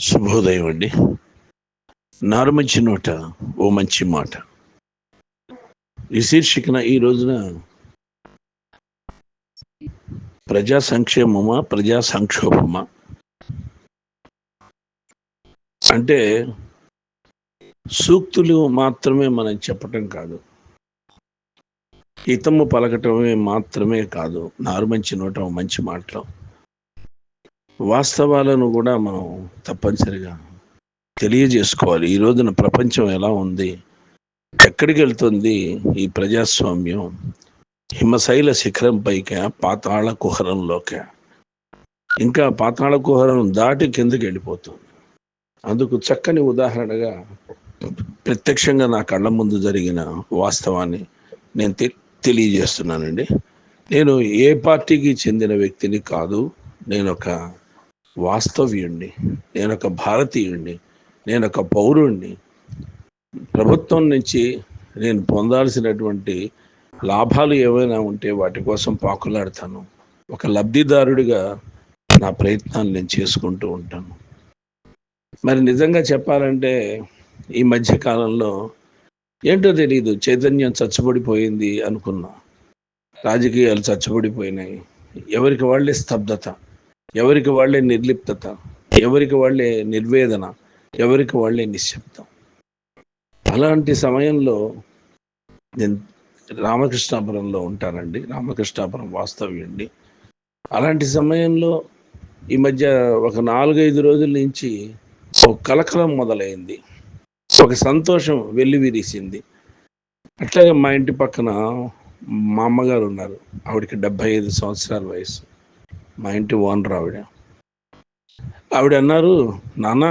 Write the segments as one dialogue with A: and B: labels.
A: శుభోదయం అండి. నారు మంచి నోట ఓ మంచి మాట. ఈ శీర్షికన ఈ రోజున ప్రజా సంక్షేమమా ప్రజా సంక్షోభమా? అంటే సూక్తులు మాత్రమే మనం చెప్పటం కాదు. హితము పలకటమే మాత్రమే కాదు. నారు మంచి నోట ఓ మంచి మాటలు. వాస్తవాలను కూడా మనం తప్పనిసరిగా తెలియజేసుకోవాలి. ఈ రోజున ప్రపంచం ఎలా ఉంది? ఎక్కడికి వెళ్తుంది ఈ ప్రజాస్వామ్యం? హిమశైల శిఖరం పైక? పాతాళ కుహరంలోక? ఇంకా పాతాళ కుహరం దాటి కిందకి వెళ్ళిపోతుంది. అందుకు చక్కని ఉదాహరణగా ప్రత్యక్షంగా నా కళ్ళ ముందు జరిగిన వాస్తవాన్ని నేను తె తెలియజేస్తున్నానండి. నేను ఏ పార్టీకి చెందిన వ్యక్తిని కాదు. నేను ఒక వాస్తవ్యుణ్ణి నేను ఒక భారతీయుణ్ణి నేను ఒక పౌరుణ్ణి. ప్రభుత్వం నుంచి నేను పొందాల్సినటువంటి లాభాలు ఏమైనా ఉంటే వాటి కోసం పాకులాడతాను. ఒక లబ్ధిదారుడిగా నా ప్రయత్నాలు నేను చేసుకుంటూ ఉంటాను. మరి నిజంగా చెప్పాలంటే ఈ మధ్య కాలంలో ఏంటో తెలియదు చైతన్యం చచ్చుబడిపోయింది అనుకున్నా. రాజకీయాలు చచ్చుబడిపోయినాయి. ఎవరికి వాళ్ళే స్తబ్దత. ఎవరికి వాళ్ళే నిర్లిప్తత ఎవరికి వాళ్ళే నిర్వేదన ఎవరికి వాళ్ళే నిశ్శబ్దం. అలాంటి సమయంలో నేను రామకృష్ణాపురంలో ఉంటానండి. రామకృష్ణాపురం వాస్తవ్యండి అలాంటి సమయంలో ఈ మధ్య ఒక నాలుగైదు రోజుల నుంచి ఒక కలకలం మొదలైంది. ఒక సంతోషం వెల్లివిరిసింది. అట్లాగే మా ఇంటి పక్కన మా అమ్మగారు ఉన్నారు. ఆవిడకి డెబ్భై ఐదు సంవత్సరాల వయసు. మా ఇంటి ఓనర్ ఆవిడ. ఆవిడ అన్నారు నాన్న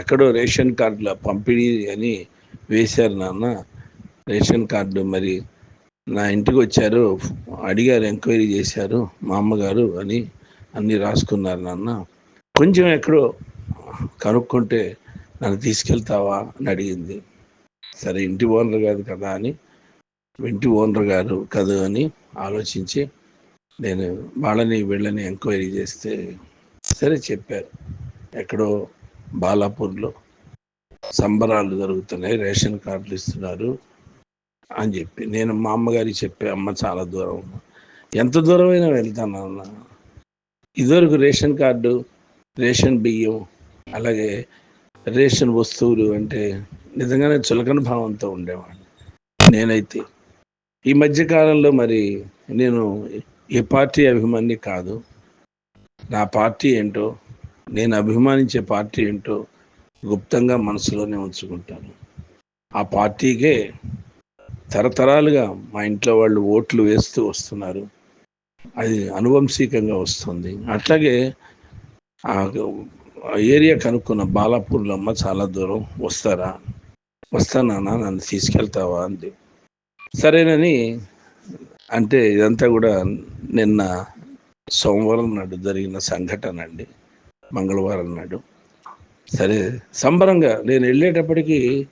A: ఎక్కడో రేషన్ కార్డుల పంపిణీ అని వేశారు నాన్న. రేషన్ కార్డు మరి నా ఇంటికి వచ్చారు అడిగారు ఎంక్వైరీ చేశారు మా అమ్మగారు అని అన్నీ రాసుకున్నారు నాన్న. కొంచెం ఎక్కడో కనుక్కుంటే నన్ను తీసుకెళ్తావా అని అడిగింది. సరే ఇంటి ఓనర్ కాదు కదా అని ఇంటి ఓనర్ గారు కదా అని ఆలోచించి నేను వాళ్ళని వీళ్ళని ఎంక్వైరీ చేస్తే సరే చెప్పారు. ఎక్కడో బాలాపూర్లో సంబరాలు జరుగుతున్నాయి రేషన్ కార్డులు ఇస్తున్నారు అని చెప్పి. నేను మా అమ్మగారికి చెప్పే అమ్మ చాలా దూరం ఎంత దూరమైనా వెళ్తాను అన్న ఇదివరకు రేషన్ కార్డు రేషన్ బియ్యం అలాగే రేషన్ వస్తువులు అంటే నిజంగానే చులకన భావంతో ఉండేవాడిని. నేనైతే ఈ మధ్య కాలంలో మరి నేను ఏ పార్టీ అభిమాని కాదు. నా పార్టీ ఏంటో నేను అభిమానించే పార్టీ ఏంటో గుప్తంగా మనసులోనే ఉంచుకుంటాను. ఆ పార్టీకే తరతరాలుగా మా ఇంట్లో వాళ్ళు ఓట్లు వేస్తూ వస్తున్నారు. అది అనువంశికంగా వస్తుంది. అట్లాగే ఆ ఏరియా కనుక్కున్న బాలాపూర్లో అమ్మ చాలా దూరం వస్తారా? వస్తానా నన్ను తీసుకెళ్తావా అంది. సరేనని అంటే ఇదంతా కూడా నిన్న సోమవారం నాడు జరిగిన సంఘటన అండి. మంగళవారం నాడు. సరే సంబరంగా నేను వెళ్ళేటప్పటికీ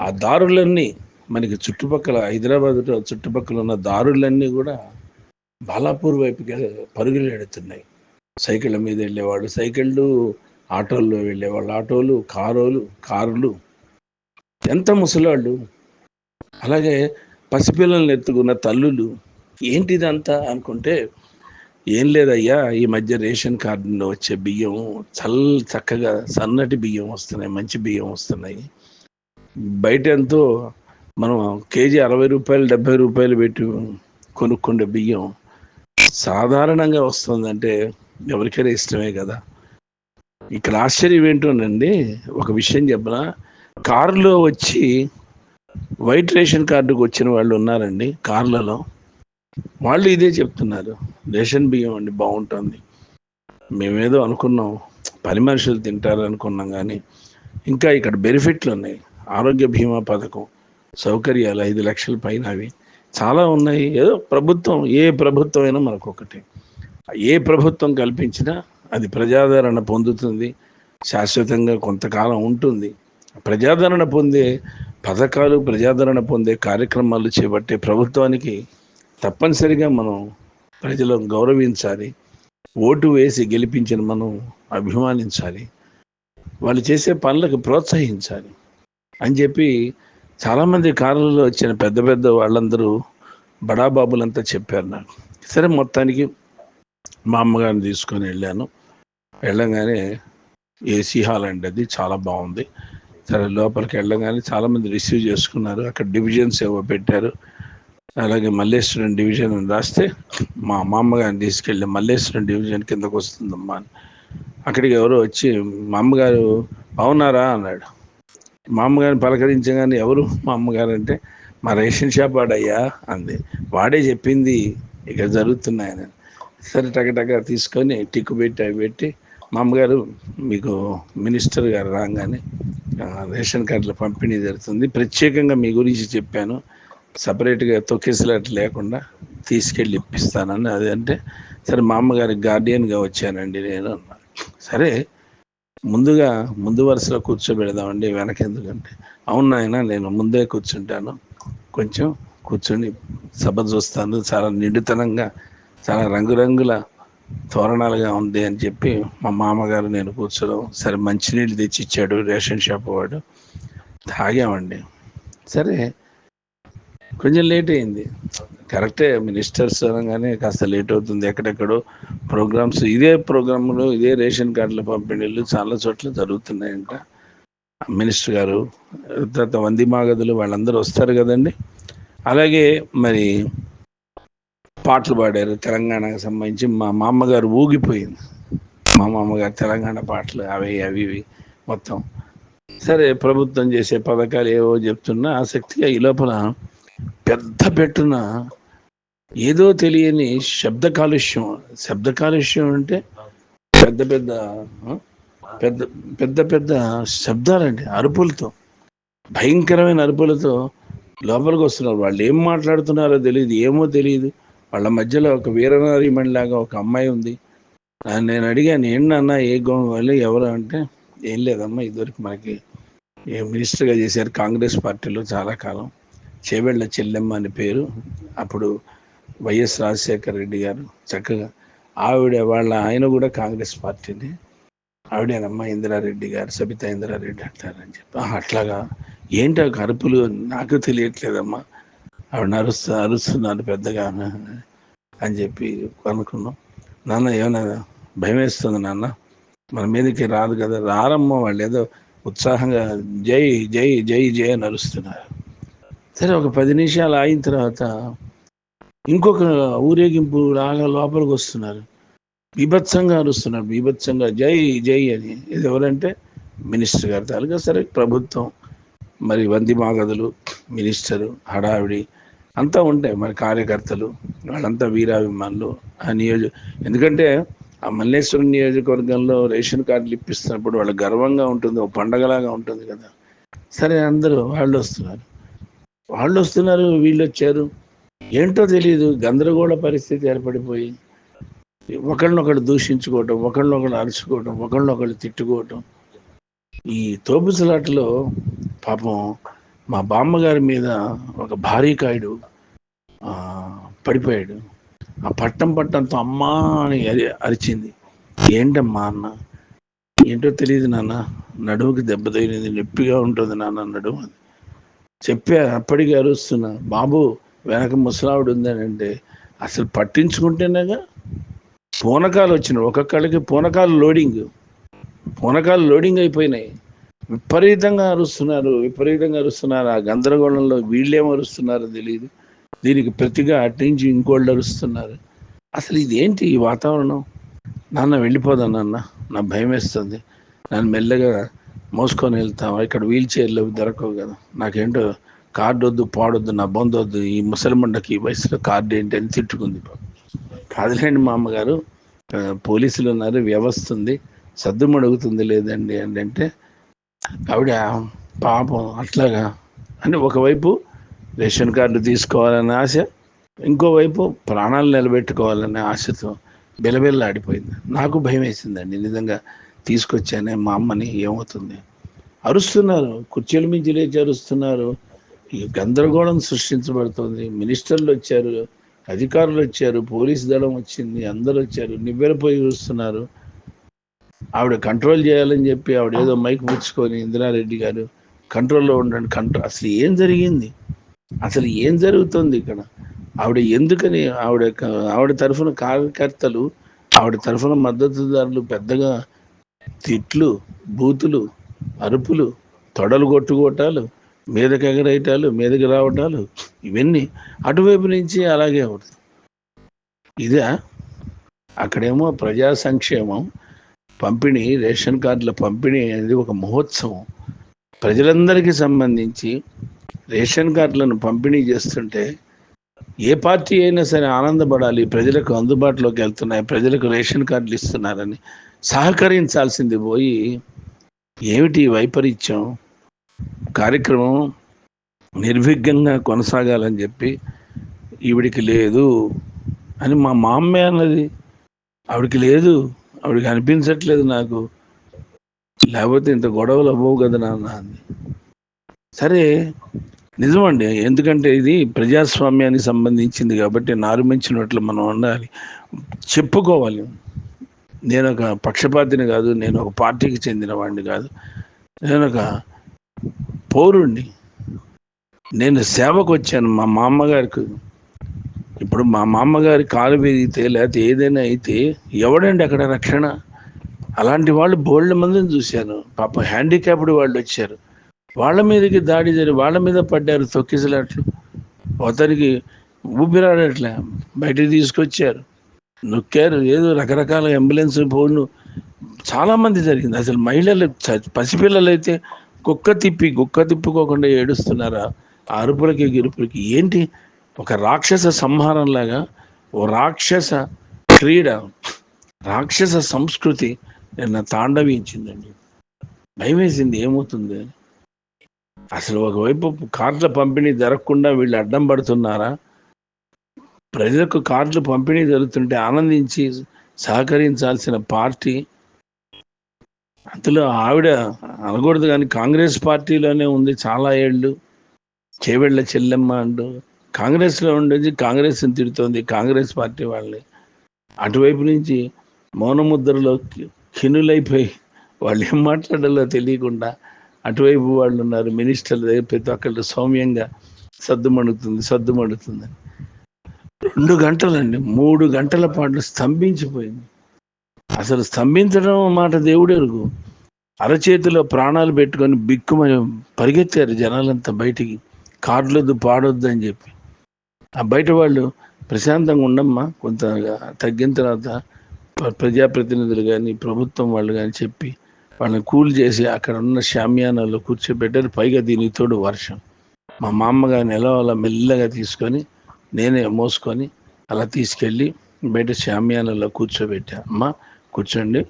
A: ఆ దారులన్నీ మనకి చుట్టుపక్కల హైదరాబాద్ చుట్టుపక్కల ఉన్న దారులన్నీ కూడా బాలాపూర్ వైపుకి పరుగులు ఎడుతున్నాయి సైకిళ్ళ మీద వెళ్ళేవాళ్ళు సైకిళ్ళు ఆటోల్లో వెళ్ళేవాళ్ళు ఆటోలు కారోలు కారులు. ఎంత ముసలాళ్ళు. అలాగే పసిపిల్లల్ని ఎత్తుకున్న తల్లులు ఏంటిదంతా అనుకుంటే ఏం లేదయ్యా ఈ మధ్య రేషన్ కార్డులో వచ్చే బియ్యం చల్ చక్కగా సన్నటి బియ్యం వస్తున్నాయి మంచి బియ్యం వస్తున్నాయి. బయట ఎంతో మనం కేజీ అరవై రూపాయలు డెబ్బై రూపాయలు పెట్టి కొనుక్కుండే బియ్యం సాధారణంగా వస్తుందంటే ఎవరికైనా ఇష్టమే కదా. ఇక్కడ ఆశ్చర్యం ఏంటోనండి ఒక విషయం చెప్పిన? కారులో వచ్చి వైట్ రేషన్ కార్డుకు వచ్చిన వాళ్ళు ఉన్నారండి కార్లలో. వాళ్ళు ఇదే చెప్తున్నారు. రేషన్ బియ్యం అండి బాగుంటుంది. మేమేదో అనుకున్నాం పని మనుషులు తింటారు అనుకున్నాం కానీ ఇంకా ఇక్కడ బెనిఫిట్లు ఉన్నాయి. ఆరోగ్య బీమా పథకం సౌకర్యాలు ఐదు లక్షల పైన అవి చాలా ఉన్నాయి. ఏదో ప్రభుత్వం ఏ ప్రభుత్వం అయినా మనకు ఒకటి ఏ ప్రభుత్వం కల్పించినా అది ప్రజాదరణ పొందుతుంది. శాశ్వతంగా కొంతకాలం ఉంటుంది. ప్రజాదరణ పొందే పథకాలు ప్రజాదరణ పొందే కార్యక్రమాలు చేపట్టే ప్రభుత్వానికి తప్పనిసరిగా మనం ప్రజలను గౌరవించాలి ఓటు వేసి గెలిపించిన మనం అభిమానించాలి వాళ్ళు చేసే పనులకు ప్రోత్సహించాలి అని చెప్పి చాలామంది కారులలో వచ్చిన పెద్ద పెద్ద వాళ్ళందరూ బడాబాబులంతా చెప్పారు నాకు. సరే మొత్తానికి మా అమ్మగారిని తీసుకొని వెళ్ళాను. వెళ్ళగానే ఏసీ హాల్ అండి అది చాలా బాగుంది. సరే లోపలికి వెళ్ళగానే చాలామంది రిసీవ్ చేసుకున్నారు. అక్కడ డివిజన్స్ ఏవో పెట్టారు. అలాగే మల్లేశ్వరం డివిజన్ అని రాస్తే మా మామగారిని తీసుకెళ్ళి మల్లేశ్వరం డివిజన్ కిందకు వస్తుందమ్మా అని. అక్కడికి ఎవరో వచ్చి మా అమ్మగారు బాగున్నారా? అన్నాడు. మా అమ్మగారిని పలకరించగానే ఎవరు మా అమ్మగారు అంటే మా రేషన్ షాప్ వాడయ్యా అంది. వాడే చెప్పింది ఇక జరుగుతున్నాయని. సరే టగటగ తీసుకొని టిక్కు పెట్టి అవి పెట్టి మా అమ్మగారు మీకు మినిస్టర్ గారు రాగానే రేషన్ కార్డుల పంపిణీ జరుగుతుంది. ప్రత్యేకంగా మీ గురించి చెప్పాను. సపరేట్గా తొక్కేసలాట్ లేకుండా తీసుకెళ్ళి ఇప్పిస్తానని అది అంటే సరే మా అమ్మగారి గార్డియన్గా వచ్చానండి నేను అన్నా. సరే ముందుగా ముందు వరుసలో కూర్చోబెడదామండి వెనక ఎందుకంటే అవును నాయన నేను ముందే కూర్చుంటాను. కొంచెం కూర్చొని సభ చూస్తాను. చాలా నిండుతనంగా చాలా రంగురంగుల తోరణాలుగా ఉంది అని చెప్పి మా మామగారు నేను కూర్చోడం సరే మంచినీళ్ళు తెచ్చి ఇచ్చాడు రేషన్ షాప్ వాడు. తాగామండి. సరే కొంచెం లేట్ అయింది. కరెక్టే మినిస్టర్స్ అనగానే కాస్త లేట్ అవుతుంది. ఎక్కడెక్కడో ప్రోగ్రామ్స్ ఇదే ప్రోగ్రాంలో ఇదే రేషన్ కార్డుల పంపిణీలు చాలా చోట్ల జరుగుతున్నాయంట. మినిస్టర్ గారు తర్వాత వంది మాగదులు వాళ్ళందరూ వస్తారు కదండి. అలాగే మరి పాటలు పాడారు తెలంగాణకు సంబంధించి. మా మామగారు ఊగిపోయింది. మా మామగారు తెలంగాణ పాటలు అవి అవి ఇవి మొత్తం. సరే ప్రభుత్వం చేసే పథకాలు ఏవో చెప్తున్నా ఆసక్తిగా ఈ లోపల పెద్ద పెట్టున ఏదో తెలియని శబ్ద కాలుష్యం. శబ్ద కాలుష్యం అంటే పెద్ద పెద్ద పెద్ద పెద్ద పెద్ద శబ్దాలండి అరుపులతో. భయంకరమైన అరుపులతో లోపలికి వస్తున్నారు. వాళ్ళు ఏం మాట్లాడుతున్నారో తెలియదు ఏమో తెలియదు వాళ్ళ మధ్యలో ఒక వీరనారీమణి లాగా ఒక అమ్మాయి ఉంది. నేను అడిగాను ఏంటన్నా ఏ గోవాలి ఎవరు అంటే ఏం లేదమ్మా ఇదివరకు మనకి మినిస్టర్గా చేశారు కాంగ్రెస్ పార్టీలో చాలా కాలం. చేవెళ్ళ చెల్లెమ్మ అని పేరు. అప్పుడు వైఎస్ రాజశేఖర రెడ్డి గారు చక్కగా ఆవిడ వాళ్ళ ఆయన కూడా కాంగ్రెస్ పార్టీని. ఆవిడేనమ్మ ఇందిరారెడ్డి గారు సబితా ఇందిరారెడ్డి అంటారని చెప్పి. అట్లాగా? ఏంటి ఆ అరుపులు నాకు తెలియట్లేదమ్మా. ఆవిడ అరుస్తు అరుస్తున్నాను పెద్దగా. అని చెప్పి అనుకున్నాం. నాన్న ఏమన్నా భయం వేస్తుంది నాన్న? మన మీదకి రాదు కదా. రారమ్మ వాళ్ళు ఏదో ఉత్సాహంగా జై జై జై జై అని అరుస్తున్నారు సరే ఒక పది నిమిషాలు అయిన తర్వాత ఇంకొక ఊరేగింపు లాగా లోపలికి వస్తున్నారు. బీభత్సంగా అరుస్తున్నారు. బీభత్సంగా జై జై అని. ఇది ఎవరంటే మినిస్టర్ గారు. తాలూకా సరే ప్రభుత్వం మరి వంది మాగదులు మినిస్టరు హడావిడి అంతా ఉంటాయి. మరి కార్యకర్తలు వాళ్ళంతా వీరాభిమానులు ఆ నియోజక ఎందుకంటే ఆ మల్లేశ్వరం నియోజకవర్గంలో రేషన్ కార్డులు ఇప్పిస్తున్నప్పుడు వాళ్ళ గర్వంగా ఉంటుంది. ఒక పండగలాగా ఉంటుంది కదా. సరే అందరూ వాళ్ళు వస్తున్నారు. వాళ్ళు వస్తున్నారు వీళ్ళు వచ్చారు ఏంటో తెలియదు గందరగోళ పరిస్థితి ఏర్పడిపోయి ఒకళ్ళనొకళ్ళు దూషించుకోవటం ఒకళ్ళనొకళ్ళు అరుచుకోవటం ఒకళ్ళనొకళ్ళు తిట్టుకోవటం. ఈ తోపుసలాటలో పాపం మా బామ్మగారి మీద ఒక భారీ కాయుడు పడిపోయాడు. ఆ పట్టం పట్టంతో అమ్మా అని అరి అరిచింది. ఏంటమ్మా అన్న? ఏంటో తెలియదు నాన్న. నడుముకి దెబ్బ తగిలింది నొప్పిగా ఉంటుంది నాన్న నడుము అని. చెప్పారు అప్పటికి అరుస్తున్నా బాబు వెనక ముసలావిడ ఉందని అంటే అసలు పట్టించుకుంటేనేగా? పూనకాలు వచ్చినాయి. ఒక్కొక్కళ్ళకి పూనకాలు లోడింగ్. పూనకాలు లోడింగ్ అయిపోయినాయి. విపరీతంగా అరుస్తున్నారు విపరీతంగా అరుస్తున్నారు. ఆ గందరగోళంలో వీళ్ళేం అరుస్తున్నారో తెలియదు దీనికి ప్రతిగా అట్నుంచి ఇంకోళ్ళు అరుస్తున్నారు. అసలు ఇదేంటి ఈ వాతావరణం? నాన్న వెళ్ళిపోదాం నాన్న. నా భయం వేస్తుంది. నన్ను మెల్లగా మోసుకొని వెళ్తాం. ఇక్కడ వీల్ చైర్లు అవి దొరకవు కదా. నాకేంటో కార్డు వద్దు పాడొద్దు నా బంద్ వద్దు. ఈ ముసలిమండకి ఈ వయసులో కార్డు ఏంటి అని తిట్టుకుంది కాదులేండి మా అమ్మగారు పోలీసులు ఉన్నారు వ్యవస్థ ఉంది. సద్దుమడుగుతుంది లేదండి అంటే ఆవిడ పాపం అట్లాగా అని ఒకవైపు రేషన్ కార్డు తీసుకోవాలనే ఆశ ఇంకోవైపు ప్రాణాలు నిలబెట్టుకోవాలనే ఆశతో బిలబిల్లాడిపోయింది. నాకు భయం వేసిందండి నిజంగా తీసుకొచ్చానే మా అమ్మని ఏమవుతుంది? అరుస్తున్నారు కుర్చీల మించి లేచి అరుస్తున్నారు. ఈ గందరగోళం సృష్టించబడుతుంది. మినిస్టర్లు వచ్చారు అధికారులు వచ్చారు పోలీస్ దళం వచ్చింది అందరూ వచ్చారు నివ్వెరపోయి చూస్తున్నారు. ఆవిడ కంట్రోల్ చేయాలని చెప్పి ఆవిడ ఏదో మైక్ పుచ్చుకొని ఇందిరారెడ్డి గారు కంట్రోల్లో ఉండండి కంట్రోల్ అసలు ఏం జరిగింది? అసలు ఏం జరుగుతుంది ఇక్కడ? ఆవిడ ఎందుకని ఆవిడ ఆవిడ తరఫున కార్యకర్తలు ఆవిడ తరఫున మద్దతుదారులు పెద్దగా తిట్లు బూతులు అరుపులు తొడలు కొట్టుకోవటాలు మీదకి ఎగరేయటాలు మీదకి రావటాలు ఇవన్నీ అటువైపు నుంచి అలాగే అవుతుంది ఇదే? అక్కడేమో ప్రజా సంక్షేమం పంపిణీ రేషన్ కార్డుల పంపిణీ అనేది ఒక మహోత్సవం. ప్రజలందరికీ సంబంధించి రేషన్ కార్డులను పంపిణీ చేస్తుంటే ఏ పార్టీ అయినా సరే ఆనందపడాలి ప్రజలకు అందుబాటులోకి వెళ్తున్నాయి ప్రజలకు రేషన్ కార్డులు ఇస్తున్నారని. సహకరించాల్సింది పోయి ఏమిటి వైపరీత్యం? కార్యక్రమం నిర్విఘ్నంగా కొనసాగాలని చెప్పి ఈవిడికి లేదు అని మా మామ్మే అన్నది. ఆవిడకి లేదు ఆవిడకి అనిపించట్లేదు నాకు. లేకపోతే ఇంత గొడవలు అవ్వవు కదా నాన్న అంది సరే నిజమండి. ఎందుకంటే ఇది ప్రజాస్వామ్యానికి సంబంధించింది కాబట్టి నారుమించినట్లు మనం ఉండాలి. చెప్పుకోవాలి. నేను ఒక పక్షపాతిని కాదు నేను ఒక పార్టీకి చెందిన వాడిని కాదు. నేను ఒక పౌరుణ్ణి. నేను సేవకు వచ్చాను మా మామగారికి. ఇప్పుడు మా మామగారి కాలు పెరిగితే లేకపోతే ఏదైనా అయితే ఎవడండి అక్కడ రక్షణ? అలాంటి వాళ్ళు బోల్డ్ మందిని చూశాను. పాప హ్యాండిక్యాప్డ్ వాళ్ళు వచ్చారు. వాళ్ళ మీదకి దాడి జరిగి వాళ్ళ మీద పడ్డారు తొక్కిసలాట్లు. అతనికి ఊపిరాడట్లే బయటికి తీసుకొచ్చారు. నొక్కారు ఏదో రకరకాల అంబులెన్స్ ఫోన్లు. చాలామంది జరిగింది. అసలు మహిళలు పసిపిల్లలు అయితే కుక్క తిప్పి కుక్క తిప్పుకోకుండా ఏడుస్తున్నారా? ఆ అరుపులకి గిరుపులకి ఏంటి? ఒక రాక్షస సంహారంలాగా ఓ రాక్షస క్రీడ రాక్షస సంస్కృతి నిన్న తాండవించిందండి. భయం వేసింది ఏమవుతుంది? అసలు ఒకవైపు కార్ల పంపిణీ జరగకుండా వీళ్ళు అడ్డం పడుతున్నారా? ప్రజలకు కార్డులు పంపిణీ జరుగుతుంటే ఆనందించి సహకరించాల్సిన పార్టీ. అందులో ఆవిడ అనకూడదు కానీ కాంగ్రెస్ పార్టీలోనే ఉంది చాలా ఏళ్ళు. చేవెళ్ళ చెల్లెమ్మ అంటూ కాంగ్రెస్లో ఉండేది కాంగ్రెస్ని తిడుతోంది కాంగ్రెస్ పార్టీ వాళ్ళని అటువైపు నుంచి మౌనముద్రలో కినులైపోయి వాళ్ళు ఏం మాట్లాడాలో తెలియకుండా అటువైపు వాళ్ళు ఉన్నారు మినిస్టర్ల దగ్గర ప్రతి ఒక్కళ్ళు సౌమ్యంగా సద్దుమణుతుంది సద్దుమణుతుంది. రెండు గంటలండి. మూడు గంటల పాటు స్తంభించిపోయింది. అసలు స్తంభించడం మాట దేవుడెరుగు అరచేతిలో ప్రాణాలు పెట్టుకొని బిక్కుమని పరిగెత్తారు జనాలంతా బయటికి. కార్లొద్దు పాడొద్దు అని చెప్పి. ఆ బయట వాళ్ళు ప్రశాంతంగా ఉండమ్మా కొంత తగ్గిన తర్వాత ప్రజాప్రతినిధులు కానీ ప్రభుత్వం వాళ్ళు కానీ చెప్పి వాళ్ళని కూల్ చేసి అక్కడ ఉన్న షామ్యానాల్లో కూర్చోబెట్టారు. పైగా దీనికి తోడు వర్షం. మా మా అమ్మగారిని ఎలా అలా మెల్లగా తీసుకొని నేనే మోసుకొని అలా తీసుకెళ్ళి బయట శామ్యాలలో కూర్చోబెట్టా. అమ్మ కూర్చోండి.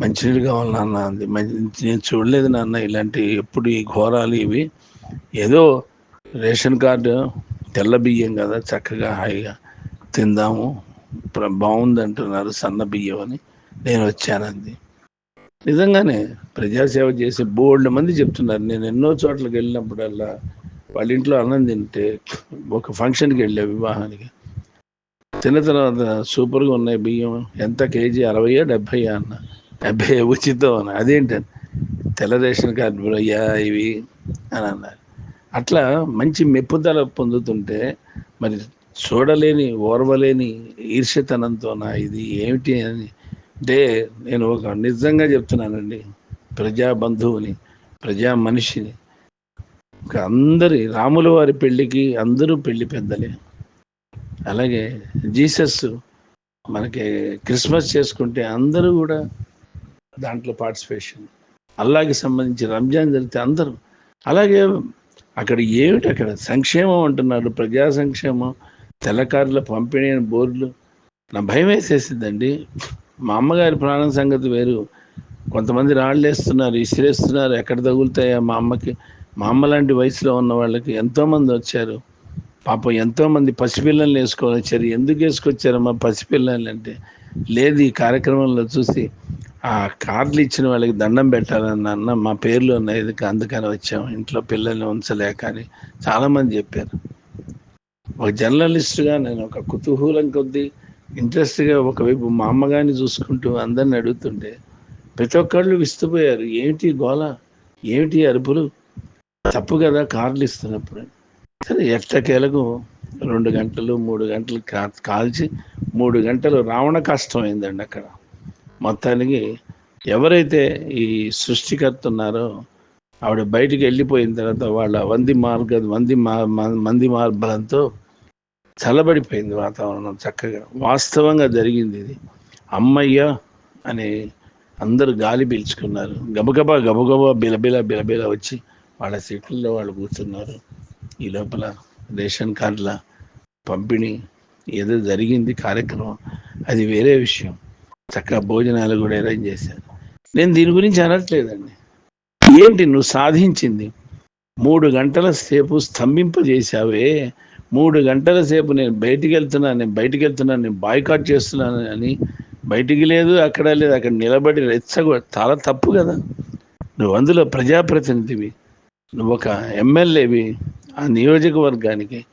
A: మంచినీళ్ళు కావాలి నాన్న అంది. నేను చూడలేదు నాన్న. ఇలాంటి ఎప్పుడు ఈ ఘోరాలు ఇవి. ఏదో రేషన్ కార్డు తెల్ల బియ్యం కదా చక్కగా హాయిగా తిందాము. బాగుంది అంటున్నారు సన్న బియ్యం అని. నేను వచ్చానంది. నిజంగానే ప్రజాసేవ చేసే బోల్డ్ మంది చెప్తున్నారు. నేను ఎన్నో చోట్లకి వెళ్ళినప్పుడల్లా వాళ్ళ ఇంట్లో అన్నం తింటే ఒక ఫంక్షన్కి వెళ్ళా వివాహానికి. తిన్న తర్వాత సూపర్గా ఉన్నాయి బియ్యం. ఎంత కేజీ? అరవయా? డెబ్భై అన్న. డెబ్భై ఉచితం అన్న. అదేంటని. తెల్ల రేషన్ కార్డు అయ్యా ఇవి అని అన్నారు. అట్లా మంచి మెప్పుదల పొందుతుంటే మరి చూడలేని ఓర్వలేని ఈర్ష్యతనంతోనా ఇది ఏమిటి అని అంటే నేను ఒక నిజంగా చెప్తున్నానండి. ప్రజా బంధువుని ప్రజా మనిషిని అందరి రాముల వారి పెళ్ళికి అందరూ పెళ్ళి పెద్దలే. అలాగే జీసస్ మనకి క్రిస్మస్ చేసుకుంటే అందరూ కూడా దాంట్లో పార్టిసిపేషన్. అల్లాకి సంబంధించి రంజాన్ జరిగితే అందరూ. అలాగే అక్కడ ఏమిటి అక్కడ సంక్షేమం అంటున్నారు ప్రజా సంక్షేమం తెల్లకారుల పంపిణీ అని బోర్డులు. నా భయం వేసేసిందండి. మా అమ్మగారి ప్రాణం సంగతి వేరు. కొంతమంది రాళ్ళు వేస్తున్నారు ఇసిరేస్తున్నారు ఎక్కడ తగులుతాయా మా అమ్మకి? మా అమ్మ లాంటి వయసులో ఉన్న వాళ్ళకి ఎంతోమంది వచ్చారు. పాపం ఎంతోమంది పసిపిల్లల్ని వేసుకొని వచ్చారు. ఎందుకు వేసుకొచ్చారమ్మా పసిపిల్లల్ని అంటే లేదు ఈ కార్యక్రమంలో చూసి ఆ కార్డులు ఇచ్చిన వాళ్ళకి దండం పెట్టాలని అన్న మా పేర్లు ఉన్నాయి. అందుకని వచ్చాము ఇంట్లో పిల్లల్ని ఉంచలేక అని చాలామంది చెప్పారు. ఒక జర్నలిస్ట్గా నేను ఒక కుతూహూలం కొద్దీ ఇంట్రెస్ట్గా ఒకవైపు మా అమ్మగారిని చూసుకుంటూ అందరిని అడుగుతుంటే ప్రతి ఒక్కళ్ళు విస్తుపోయారు. ఏమిటి గోల? ఏమిటి అరుపులు? తప్పు కదా కార్లు ఇస్తున్నప్పుడు. సరే ఎట్టకేలకు రెండు గంటలు మూడు గంటలు కా- కాల్చి మూడు గంటలు రావణ కష్టం అయిందండి అక్కడ. మొత్తానికి ఎవరైతే ఈ సృష్టికర్త ఉన్నారో ఆవిడ బయటికి వెళ్ళిపోయిన తర్వాత వాళ్ళ వంది మార్గ వంది మా- మంది మార్బలంతో చల్లబడిపోయింది వాతావరణం చక్కగా. వాస్తవంగా జరిగింది ఇది. అమ్మయ్య అని అందరూ గాలి పీల్చుకున్నారు. గబగబా గబగబా బిలబిల బిలబిల వచ్చి వాళ్ళ సీట్లలో వాళ్ళు కూర్చున్నారు. ఈ లోపల రేషన్ కార్డుల పంపిణీ ఏదో జరిగింది కార్యక్రమం. అది వేరే విషయం. చక్కగా భోజనాలు కూడా అరేంజ్ చేశారు. నేను దీని గురించి అనట్లేదండి. ఏంటి నువ్వు సాధించింది? మూడు గంటల సేపు స్తంభింపజేశావే మూడు గంటల సేపు నేను బయటికి వెళ్తున్నాను నేను బయటికి వెళ్తున్నాను నేను బాయ్కాట్ చేస్తున్నాను అని బయటికి లేదు అక్కడ లేదు అక్కడ నిలబడి రెచ్చగొ చాలా తప్పు కదా. నువ్వు అందులో ప్రజాప్రతినిధివి. నువ్వు ఒక ఎమ్మెల్యేవి ఆ నియోజకవర్గానికి.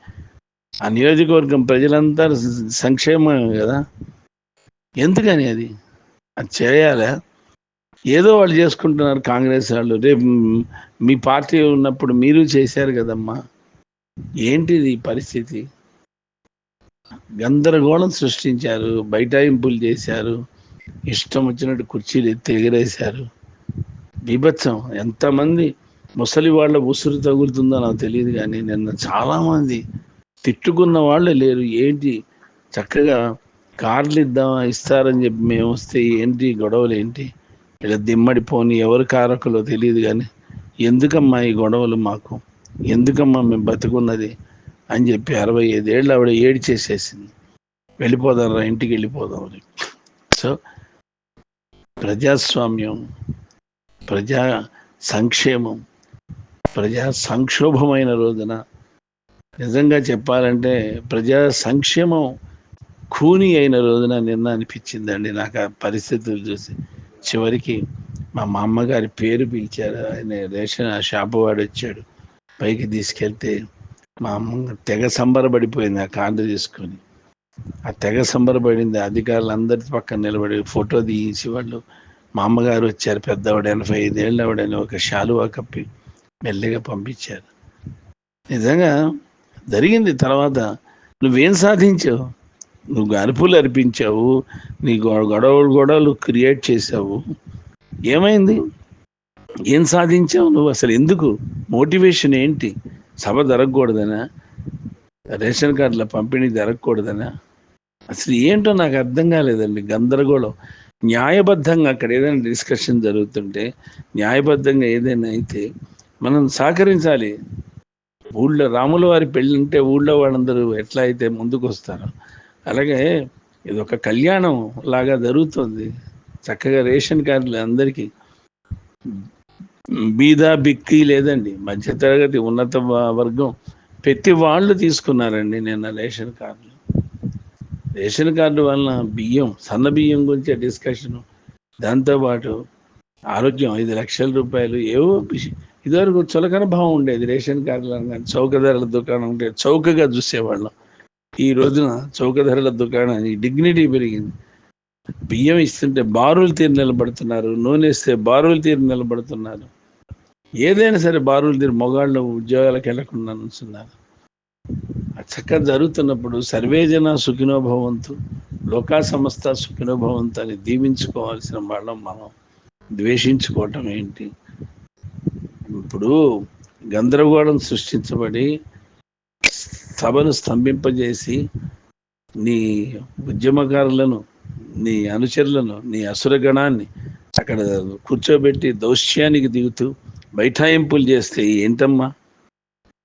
A: ఆ నియోజకవర్గం ప్రజలంతా సంక్షేమం కదా. ఎందుకని అది? అది చేయాలా? ఏదో వాళ్ళు చేసుకుంటున్నారు కాంగ్రెస్ వాళ్ళు. రేపు మీ పార్టీ ఉన్నప్పుడు మీరు చేశారు కదమ్మా. ఏంటిది ఈ పరిస్థితి? గందరగోళం సృష్టించారు. బైటాయింపులు చేశారు. ఇష్టం వచ్చినట్టు కుర్చీలు ఎత్తి ఎగిరేశారు. బీభత్సం. ఎంతమంది ముసలి వాళ్ళ ఉసురు తగులుతుందో నాకు తెలియదు కానీ నిన్న చాలామంది తిట్టుకున్న వాళ్ళు లేరు. ఏంటి? చక్కగా కార్లు ఇద్దామా ఇస్తారని చెప్పి మేము వస్తే ఏంటి? గొడవలు ఏంటి? ఇలా దిమ్మడి పోని ఎవరు కారకులో తెలియదు కానీ ఎందుకమ్మా ఈ గొడవలు మాకు? ఎందుకమ్మా మేము బతుకున్నది? అని చెప్పి అరవై ఐదేళ్ళు ఆవిడ ఏడి చేసేసింది వెళ్ళిపోదాం రా ఇంటికి వెళ్ళిపోదాం అని. సో ప్రజాస్వామ్యం ప్రజా సంక్షేమం ప్రజా సంక్షోభమైన రోజున నిజంగా చెప్పాలంటే ప్రజా సంక్షేమం కూని అయిన రోజున నిన్న అనిపించిందండి. నాకు ఆ పరిస్థితులు చూసి చివరికి మా మా అమ్మగారి పేరు పిలిచారు. ఆయన రేషన్ ఆ షాపు వాడు వచ్చాడు. పైకి తీసుకెళ్తే మా అమ్మ తెగ సంబరపడిపోయింది ఆ కార్డు తీసుకొని. ఆ తెగ సంబరపడింది. అధికారులు అందరి పక్కన నిలబడి ఫోటో తీసి వాళ్ళు మా అమ్మగారు వచ్చారు. పెద్దవాడు ఎనభై ఐదేళ్ళు ఆవిడని ఒక శాలువా కప్పి మెల్లిగా పంపించారు. నిజంగా జరిగింది తర్వాత నువ్వేం సాధించావు? నువ్వు అరుపులు అర్పించావు నీ గొడవలు గొడవలు క్రియేట్ చేసావు ఏమైంది? ఏం సాధించావు నువ్వు? అసలు ఎందుకు? మోటివేషన్ ఏంటి? సభ జరగకూడదనా? రేషన్ కార్డుల పంపిణీ జరగకూడదనా? అసలు ఏంటో నాకు అర్థం కాలేదండి గందరగోళం. న్యాయబద్ధంగా అక్కడ ఏదైనా డిస్కషన్ జరుగుతుంటే న్యాయబద్ధంగా ఏదైనా అయితే మనం సహకరించాలి. ఊళ్ళో రాముల వారి పెళ్ళి ఉంటే ఊళ్ళో వాళ్ళందరూ ఎట్లా అయితే ముందుకు వస్తారో. అలాగే ఇది ఒక కళ్యాణం లాగా జరుగుతుంది. చక్కగా రేషన్ కార్డులు అందరికీ. బీద బిక్కి లేదండి. మధ్యతరగతి ఉన్నత వర్గం ప్రతి వాళ్ళు తీసుకున్నారండి నిన్న రేషన్ కార్డులు. రేషన్ కార్డు వలన బియ్యం సన్న బియ్యం గురించి డిస్కషను. దాంతోపాటు ఆరోగ్యం ఐదు లక్షల రూపాయలు. ఏవో ఇదివరకు చులకన భావం ఉండేది రేషన్ కార్డులు కానీ చౌక ధరల దుకాణం ఉంటే చౌకగా చూసేవాళ్ళం. ఈ రోజున చౌక ధరల దుకాణం ఈ డిగ్నిటీ పెరిగింది. బియ్యం ఇస్తుంటే బారులు తీరు నిలబడుతున్నారు నూనె ఇస్తే బారులు తీరు నిలబడుతున్నారు. ఏదైనా సరే బారులు తీరు మొగాళ్ళు ఉద్యోగాలకు వెళ్ళకుండా ఉంచున్నారు చక్కగా జరుగుతున్నప్పుడు సర్వేజన సుఖినోభవంతు లోకా సంస్థ సుఖినోభవంతు అని దీవించుకోవాల్సిన వాళ్ళం మనం. ద్వేషించుకోవటం ఏంటి? ఇప్పుడు గందరగోళం సృష్టించబడి సభను స్తంభింపజేసి నీ ఉద్యమకారులను నీ అనుచరులను నీ అసురగణాన్ని అక్కడ కూర్చోబెట్టి దౌష్యానికి దిగుతూ బైఠాయింపులు చేస్తే ఏంటమ్మా?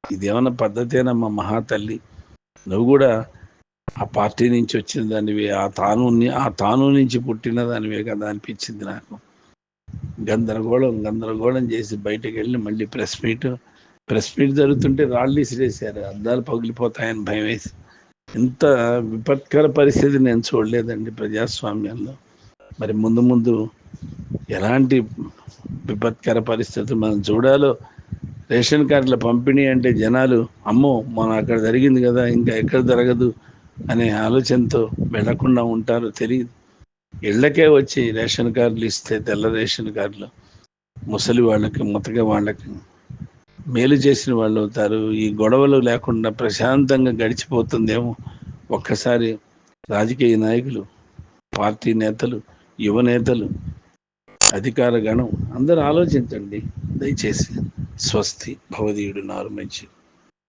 A: ఇదేమన్నా పద్ధతేనమ్మా మహాతల్లి? నువ్వు కూడా ఆ పార్టీ నుంచి వచ్చిన దానివే ఆ తాను ఆ తాను నుంచి పుట్టిన దానివే కదా అనిపించింది నాకు. గందరగోళం గందరగోళం చేసి బయటకు వెళ్ళి మళ్ళీ ప్రెస్ మీట్. ప్రెస్ మీట్ జరుగుతుంటే రాళ్ళు ఇసిరేసారు అద్దాలు పగిలిపోతాయని భయం వేసి. ఇంత విపత్కర పరిస్థితి నేను చూడలేదండి ప్రజాస్వామ్యంలో. మరి ముందు ముందు ఎలాంటి విపత్కర పరిస్థితులు మనం చూడాలో. రేషన్ కార్డుల పంపిణీ అంటే జనాలు అమ్మో మన అక్కడ జరిగింది కదా ఇంకా ఎక్కడ జరగదు అనే ఆలోచనతో వెళ్ళకుండా ఉంటారో తెలియదు. ఇళ్ళకే వచ్చి రేషన్ కార్డులు ఇస్తే తెల్ల రేషన్ కార్డులు ముసలి వాళ్ళకి ముతక వాళ్ళకి మేలు చేసిన వాళ్ళు అవుతారు. ఈ గొడవలు లేకుండా ప్రశాంతంగా గడిచిపోతుందేమో ఒక్కసారి రాజకీయ నాయకులు పార్టీ నేతలు యువ నేతలు అధికార గణం అందరూ ఆలోచించండి. దయచేసి స్వస్తి భవదీయుడు నారు మంచి.